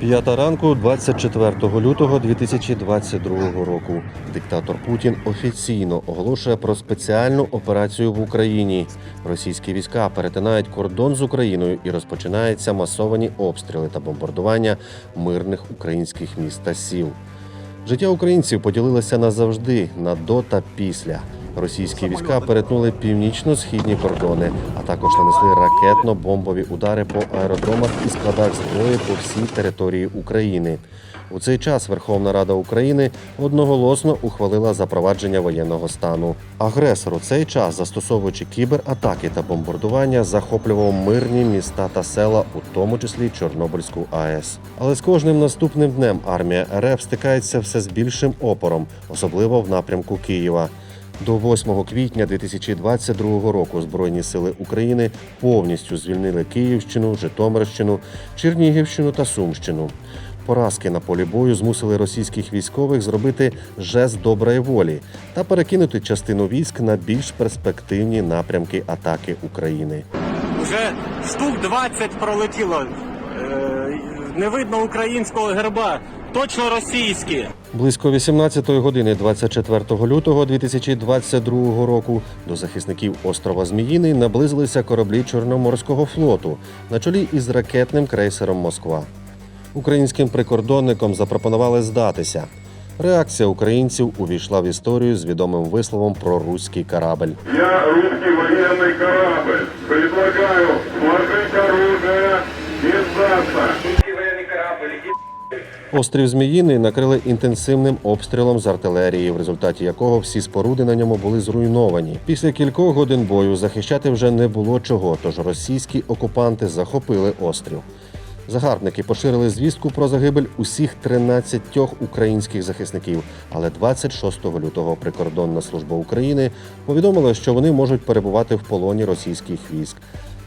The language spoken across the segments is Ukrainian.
П'ята ранку, 24 лютого 2022 року. Диктатор Путін офіційно оголошує про спеціальну операцію в Україні. Російські війська перетинають кордон з Україною і розпочинаються масовані обстріли та бомбардування мирних українських міст та сіл. Життя українців поділилося назавжди на до та після. Російські війська перетнули північно-східні кордони, а також нанесли ракетно-бомбові удари по аеродромах і складах зброї по всій території України. У цей час Верховна Рада України одноголосно ухвалила запровадження воєнного стану. Агресор у цей час, застосовуючи кібератаки та бомбардування, захоплював мирні міста та села, у тому числі Чорнобильську АЕС. Але з кожним наступним днем армія РФ стикається все з більшим опором, особливо в напрямку Києва. До 8 квітня 2022 року Збройні сили України повністю звільнили Київщину, Житомирщину, Чернігівщину та Сумщину. Поразки на полі бою змусили російських військових зробити жест доброї волі та перекинути частину військ на більш перспективні напрямки атаки України. Вже штук 20 пролетіло. Е, Не видно українського герба, точно російські. Близько 18 години 24 лютого 2022 року до захисників острова Зміїний наблизилися кораблі Чорноморського флоту на чолі із ракетним крейсером Москва. Українським прикордонникам запропонували здатися. Реакція українців увійшла в історію з відомим висловом про руський корабль. Я русский военный корабль. Предлагаю сложить оружие и сдаться. Острів Зміїний накрили інтенсивним обстрілом з артилерії, в результаті якого всі споруди на ньому були зруйновані. Після кількох годин бою захищати вже не було чого, тож російські окупанти захопили острів. Загарбники поширили звістку про загибель усіх 13 українських захисників. Але 26 лютого прикордонна служба України повідомила, що вони можуть перебувати в полоні російських військ.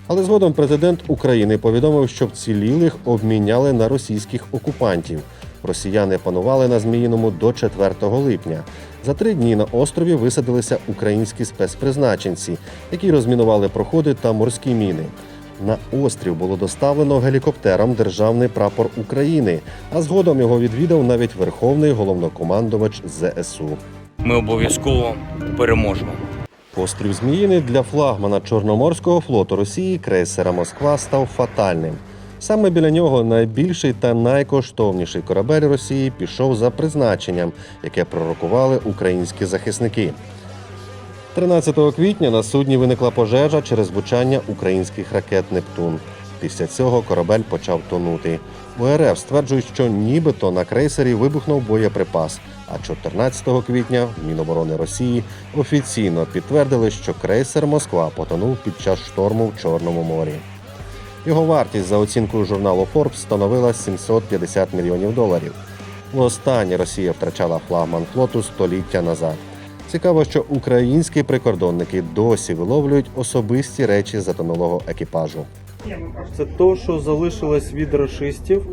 Але згодом президент України повідомив, що вцілілих обміняли на російських окупантів. Росіяни панували на Зміїному до 4 липня. За три дні на острові висадилися українські спецпризначенці, які розмінували проходи та морські міни. На острів було доставлено гелікоптером державний прапор України, а згодом його відвідав навіть верховний головнокомандувач ЗСУ. Ми обов'язково переможемо. Острів Зміїний для флагмана Чорноморського флоту Росії крейсера Москва став фатальним. Саме біля нього найбільший та найкоштовніший корабель Росії пішов за призначенням, яке пророкували українські захисники. 13 квітня на судні виникла пожежа через влучання українських ракет Нептун. Після цього корабель почав тонути. У РФ стверджують, що нібито на крейсері вибухнув боєприпас. А 14 квітня Міноборони Росії офіційно підтвердили, що крейсер Москва потонув під час шторму в Чорному морі. Його вартість за оцінкою журналу Forbes становила 750 мільйонів доларів. Востаннє Росія втрачала флагман флоту століття назад. Цікаво, що українські прикордонники досі виловлюють особисті речі затонулого екіпажу. Це то, що залишилось від рашистів.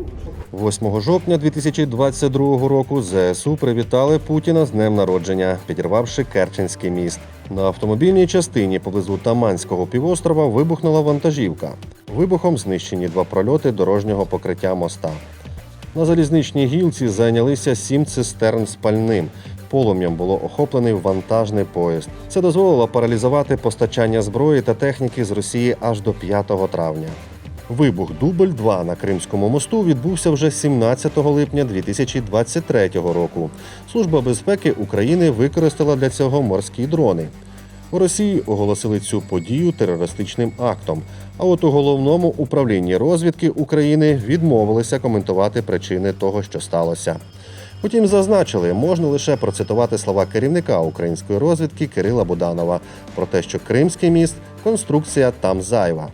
8 жовтня 2022 року ЗСУ привітали Путіна з днем народження, підірвавши Керченський міст. На автомобільній частині поблизу Таманського півострова вибухнула вантажівка. Вибухом знищені два прольоти дорожнього покриття моста. На залізничній гілці зайнялися сім цистерн з пальним. Полум'ям було охоплений вантажний поїзд. Це дозволило паралізувати постачання зброї та техніки з Росії аж до 5 травня. Вибух Дубль 2 на Кримському мосту відбувся вже 17 липня 2023 року. Служба безпеки України використала для цього морські дрони. У Росії оголосили цю подію терористичним актом. А от у головному управлінні розвідки України відмовилися коментувати причини того, що сталося. Утім, зазначили, можна лише процитувати слова керівника української розвідки Кирила Буданова про те, що Кримський міст конструкція там зайва.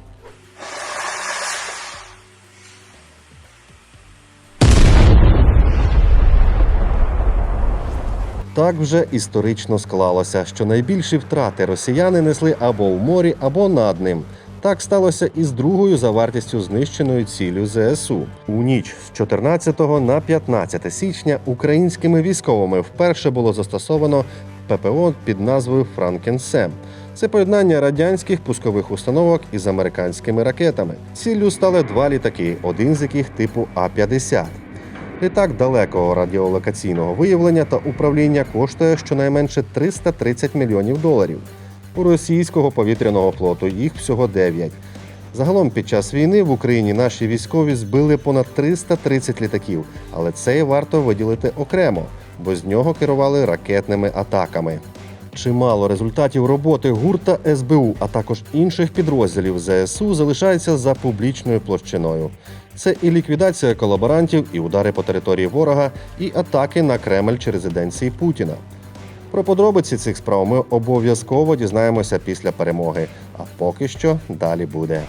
Так вже історично склалося, що найбільші втрати росіяни несли або в морі, або над ним. Так сталося і з другою за вартістю знищеною ціллю ЗСУ. У ніч з 14 на 15 січня українськими військовими вперше було застосовано ППО під назвою Франкенсем. Це поєднання радянських пускових установок із американськими ракетами. Ціллю стали два літаки, один з яких типу А-50. Літак далекого радіолокаційного виявлення та управління коштує щонайменше 330 мільйонів доларів. У російського повітряного флоту їх всього 9. Загалом під час війни в Україні наші військові збили понад 330 літаків, але це варто виділити окремо, бо з нього керували ракетними атаками. Чимало результатів роботи гурта СБУ, а також інших підрозділів ЗСУ залишається за публічною площиною. Це і ліквідація колаборантів, і удари по території ворога, і атаки на Кремль чи резиденції Путіна. Про подробиці цих справ ми обов'язково дізнаємося після перемоги. А поки що далі буде.